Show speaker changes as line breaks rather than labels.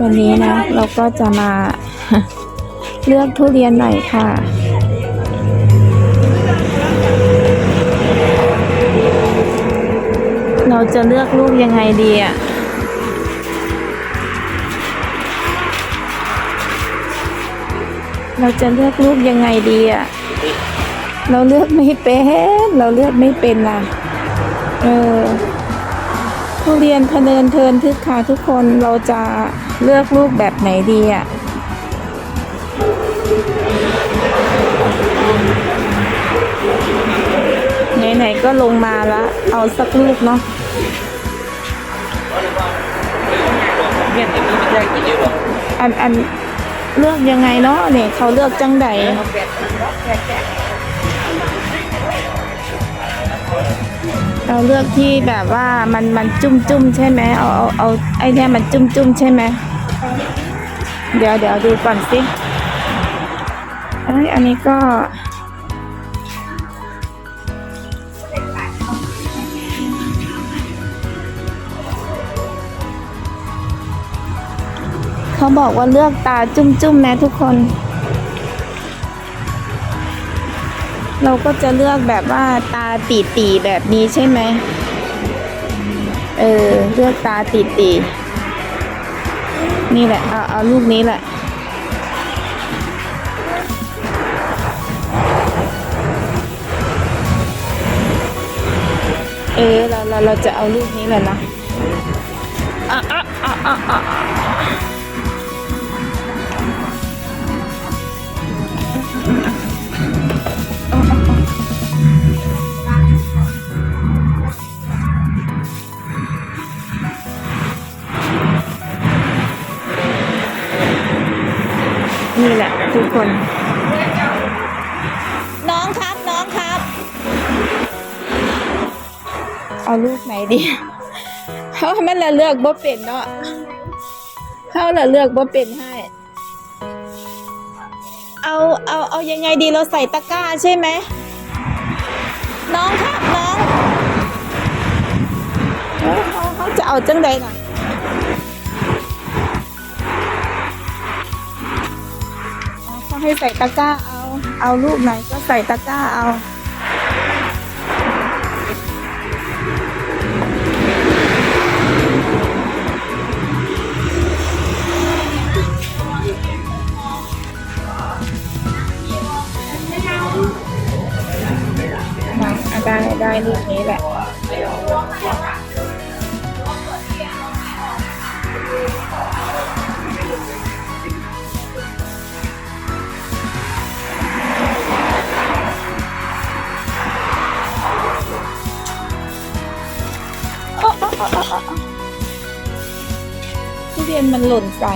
วันนี้นะ เราก็จะมาเลือกทุเรียนหน่อยค่ะ เราจะเลือกลูกยังไงดีอะเราจะเลือกลูกยังไงดีอะ เราเลือกไม่เป็น เราเลือกไม่เป็นล่ะ เออ ทุเรียนพะเนินเทินทึกค่ะทุกคนเราจะเลือกลูกแบบไหนดีอะไหนๆก็ลงมาละเอาสักลูกเนาะอันอันเลือกยังไงเนาะเนี่ยเขาเลือกจังใด เราเลือกที่แบบว่ามันมันจุ้มจุ้มใช่ไหมเอาเอาเอาไอเนี่ยมันจุ้มจุ้มใช่ไหมเดี๋ยวเดี๋ยวดูก่อนสิเอ้ยอันนี้ก็เขาบอกว่าเลือกตาจุ้มๆนะทุกคน เราก็จะเลือกแบบว่าตาตีๆแบบนี้ใช่ไหมเออเลือกตาตีๆนี่แหละเอาเอาลูกนี้แหละเออเราเราเราจะเอาลูกนี้แหละนะอะอะอะอะ นี่แหละ ทุกคน น้องครับน้องครับ เอาลูกไหนดีเขาให้มันละเลือกบ่เป็นเนาะเขาละเลือกบ่เป็นให้ เอาเอาเอายังไงดีเราใส่ตะกร้าใช่ไหมน้องครับน้องเอ้ยเขาเขาจะเอาจังใดน่ะ เขาให้ใส่ตะกร้าเอา เอาลูกไหนก็ใส่ตะกร้าเอามาอะได้ได้ลูกนี้แหละ ทุเรียนมันหล่นใส่